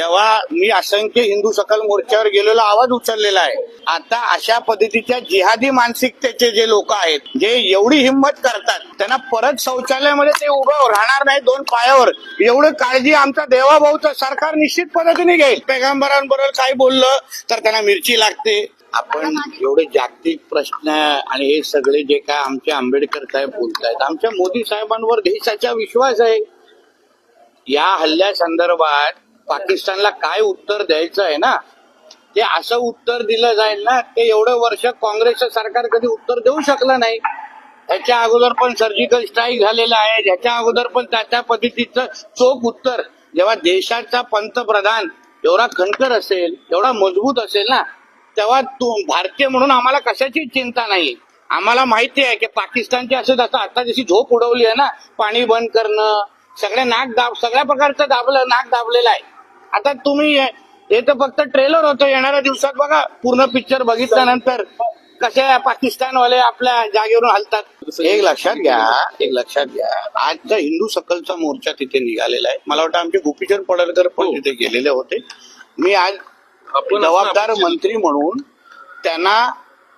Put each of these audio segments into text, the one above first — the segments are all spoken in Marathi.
जेव्हा मी असंख्य हिंदू सकल मोर्चावर गेलेलो आवाज उचललेला आहे. आता अशा पद्धतीच्या जिहादी मानसिकतेचे जे लोक आहेत जे एवढी हिंमत करतात त्यांना परत शौचालयामध्ये ते उभं राहणार नाही दोन पायावर. एवढं काळजी आमचा देवाभाऊचं सरकार निश्चित पद्धतीने घेईल. पैगंबरांबरोबर काही बोललं तर त्यांना मिरची लागते. आपण एवढे जागतिक प्रश्न आणि हे सगळे जे काय आमचे आंबेडकर साहेब बोलतायत आमच्या मोदी साहेबांवर देशाचा विश्वास आहे. या हल्ल्या संदर्भात पाकिस्तानला काय उत्तर द्यायचं आहे ना? ते असं उत्तर दिलं जाईल ना ते एवढं वर्ष काँग्रेसचं सरकार कधी उत्तर देऊ शकलं नाही. त्याच्या अगोदर पण सर्जिकल स्ट्राईक झालेला आहे ज्याच्या अगोदर पण त्या त्या पद्धतीचं चोख उत्तर. जेव्हा देशाचा पंतप्रधान एवढा खणकर असेल एवढा मजबूत असेल ना तेव्हा तू भारतीय म्हणून आम्हाला कशाची चिंता नाही. आम्हाला माहिती आहे की पाकिस्तानची असं जसं आता जशी झोप उडवली आहे ना पाणी बंद करणं सगळ्या नाक दाब सगळ्या प्रकारचं दाबलं नाक दाबलेलं आहे. आता तुम्ही हे तर फक्त ट्रेलर होतं. येणाऱ्या दिवसात बघा पूर्ण पिक्चर बघितल्यानंतर कसे पाकिस्तानवाले आपल्या जागेवरून हलतात. एक लक्षात घ्या एक लक्षात घ्या. आजचा हिंदू सकलचा मोर्चा तिथे निघालेला आहे. मला वाटतं आमचे गोपीचंद पडळकर पण तिथे गेलेले होते. मी आज जबाबदार मंत्री म्हणून त्यांना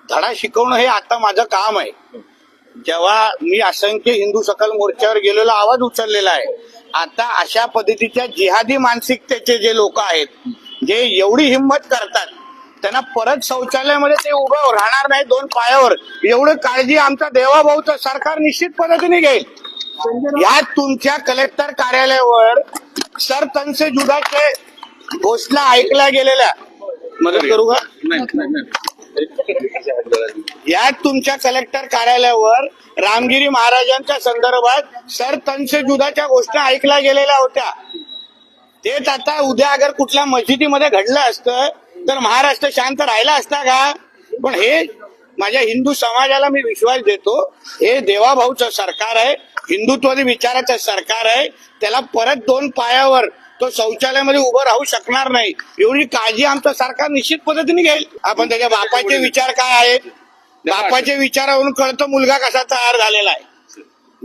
धडा शिकवणं हे आता माझं काम आहे. जेव्हा मी असंख्य हिंदू सकल मोर्चावर गेलेलो आवाज उचललेला आहे. आता अशा पद्धतीच्या जिहादी मानसिकतेचे जे लोक आहेत जे एवढी हिंमत करतात त्यांना परत शौचालयामध्ये ते उभं राहणार नाही दोन पायावर. एवढं काळजी आमचा देवाभाऊचं सरकार निश्चित पद्धतीने घेईल. या तुमच्या कलेक्टर कार्यालयावर सर तनसे जुदाचे घोषणा ऐकल्या गेलेल्या. मदत करू का? यात या तुमच्या कलेक्टर कार्यालयावर रामगिरी महाराजांच्या संदर्भात सर तनसे जुदाच्या गोष्टी ऐकल्या गेलेल्या होत्या. तेच आता उद्या अगर कुठल्या मस्जिदीमध्ये घडलं असतं तर महाराष्ट्र शांत राहिला असता का? पण हे माझ्या हिंदू समाजाला मी विश्वास देतो हे देवाभाऊचं सरकार आहे हिंदुत्वादी विचाराचं सरकार आहे त्याला परत दोन पायावर तो शौचालयामध्ये उभं राहू शकणार नाही. एवढी काळजी आमचं सरकार निश्चित पद्धतीने घेईल. आपण त्याच्या बापाचे विचार काय आहेत? बापाच्या विचारावरून कळतं मुलगा कसा तयार झालेला आहे.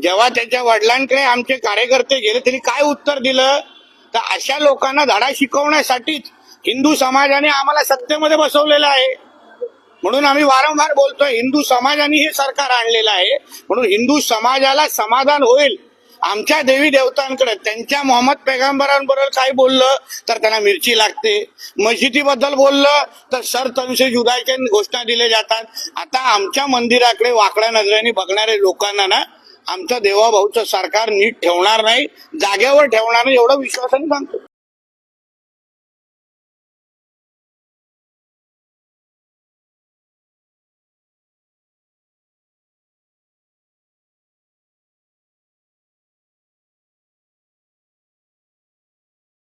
जेव्हा त्याच्या वडिलांकडे आमचे कार्यकर्ते गेले त्यांनी काय उत्तर दिलं? तर अशा लोकांना धडा शिकवण्यासाठीच हिंदू समाजाने आम्हाला सत्तेमध्ये बसवलेलं आहे. म्हणून आम्ही वारंवार बोलतोय हिंदू समाजाने हे सरकार आणलेलं आहे. म्हणून हिंदू समाजाला समाधान होईल. आमच्या देवी देवतांकडे त्यांच्या मोहम्मद पैगंबरांबरोबर काही बोललं तर त्यांना मिरची लागते. मस्जिदीबद्दल बोललं तर सर तनशे जुदाच्या घोषणा दिल्या जातात. आता आमच्या मंदिराकडे वाकड्या नजरेने बघणाऱ्या लोकांना ना आमच्या देवाभाऊचं सरकार नीट ठेवणार नाही जागेवर ठेवणार नाही एवढं विश्वासाने सांगतो.